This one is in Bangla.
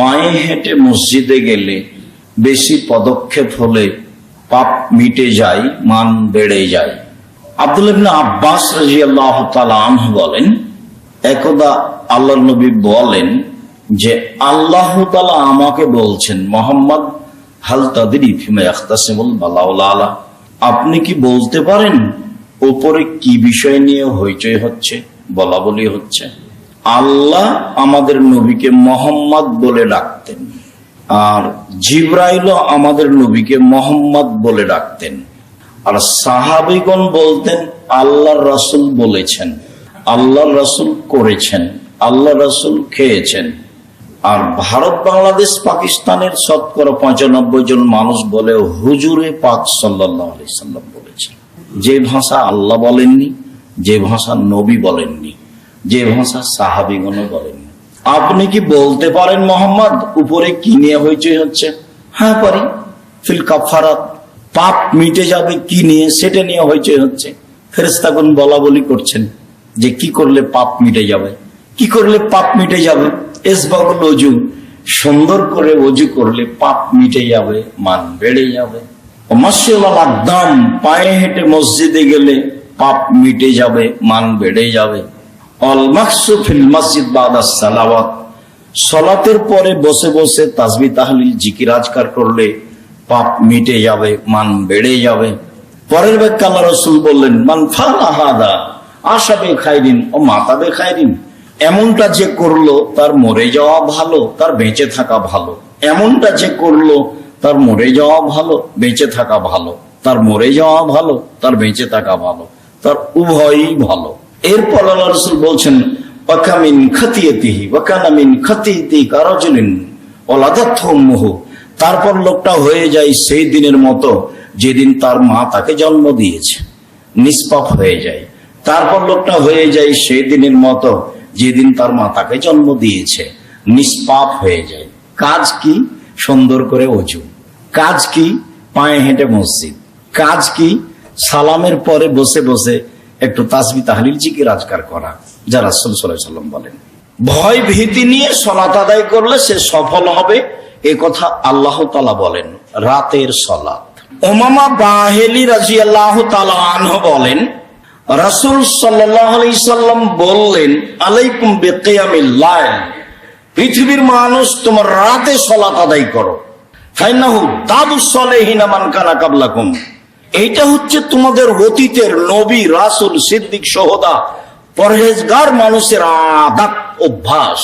পায়ে হেঁটে মসজিদে গেলে বেশি পদক্ষেপ হলে পাপ মিটে যায়, মান বেড়ে যায়। আব্দুল আব্বাস আনহু বলেন, একদা আল্লাহ নবী বলেন যে, আল্লাহ আমাকে বলছেন, মোহাম্মদ, হাল তাদের ইফিমা আপনি কি বলতে পারেন ওপরে কি বিষয় নিয়ে হইচই হচ্ছে? বলা বলি হচ্ছে। আল্লাহ আমাদের নবীকে মোহাম্মদ বলে ডাকতেন। আর জিব্রাইলও আমাদের নবীকে মোহাম্মদ বলে ডাকতেন। আর সাহাবিগণ বলতেন আল্লাহ রাসুল বলেছেন আল্লাহ রাসুল করেছেন আল্লাহ রাসুল খেয়েছেন। আর ভারত, বাংলাদেশ, পাকিস্তানের শতকরা পঁচানব্বই জন মানুষ বলে হুজুরে পাক সাল্লাহ বলেছেন। যে ভাষা আল্লাহ বলেননি, যে ভাষা নবী বলেননি। যে ভাষা সাহাবিগণও বলেননি আপনি কি বলতে পারেন মোহাম্মদ, উপরে কি নিয়ে হইচই হচ্ছে? হ্যাঁ পারি। ফিল কাফারাত পাপ মিটে যাবে কি নিয়ে, সেটা নিয়ে হইচই হচ্ছে। ফেরেস্তাগুন বলা বলি করছেন যে কি করলে পাপ মিটে যাবে? কি করলে পাপ মিটে যাবে? এসবাগুল অজু সুন্দর করে অজু করলে পাপ মিটে যাবে, মান বেড়ে যাবে। একদম পায়ে হেঁটে মসজিদে গেলে পাপ মিটে যাবে, মান বেড়ে যাবে। অলমাকসু ফিল মসজিদ বাদা সালাওয়াত। সলাতের পরে বসে বসে তাসবি তাহলিল জিকির আজকার করলে পাপ মিটে যাবে, মান বেড়ে যাবে। পরের ব্যাখ্যা আল্লাহ রসুল বললেন, মান ফালাহাদা আশাবে খাইরিন ও মাতাবে খাইরিন এমনটা যে করল তার মরে যাওয়া ভালো, তার বেঁচে থাকা ভালো। এমনটা যে করল তার মরে যাওয়া ভালো, বেঁচে থাকা ভালো। তার মরে যাওয়া ভালো, তার বেঁচে থাকা ভালো। তার উভয়ই ভালো। এরপর আল্লাহ রসুল বলছেন ওয়াকামিন খতিয়াতিহি ওয়াকানামিন খতিয়াতি কারজলিন ওলাদাত্থমুহ তারপর লোকটা হয়ে যায় সেই দিনের মতো, যেদিন তার মা তাকে জন্ম দিয়েছে। নিষ্পাপ হয়ে যায়। তারপর লোকটা হয়ে যায় সেই দিনের মতো, যেদিন তার মা তাকে জন্ম দিয়েছে। নিষ্পাপ হয়ে যায়। কাজ কি? সুন্দর করে অজু কাজ কি? পায়ে হেঁটে মসজিদ। কাজ কি? সালামের পরে বসে বসে একটু তাসবি তাহলিল জিকির রাজগার করা, যা রাসুল সাল্লাম বলেন। ভয় ভীতি নিয়ে সলাত আদায় করলে সে সফল হবে, এ কথা আল্লাহ তালা বলেন, রাতের সলাত। ওমামা বাহেলি রাজি আল্লাহ আনহ বলেন, রাসুল সাল্লাম বললেন, আলাইকুম বেকিয়ামিল্লাহ পৃথিবীর মানুষ তোমার রাতে সলাত আদায় করো। ফাইনাহু দাবু সলেহিনা মান কানা এইটা হচ্ছে তোমাদের অতীতের নবী রাসুল সিদ্দিক সহদা পরহেজগার মানুষের আদাত অভ্যাস।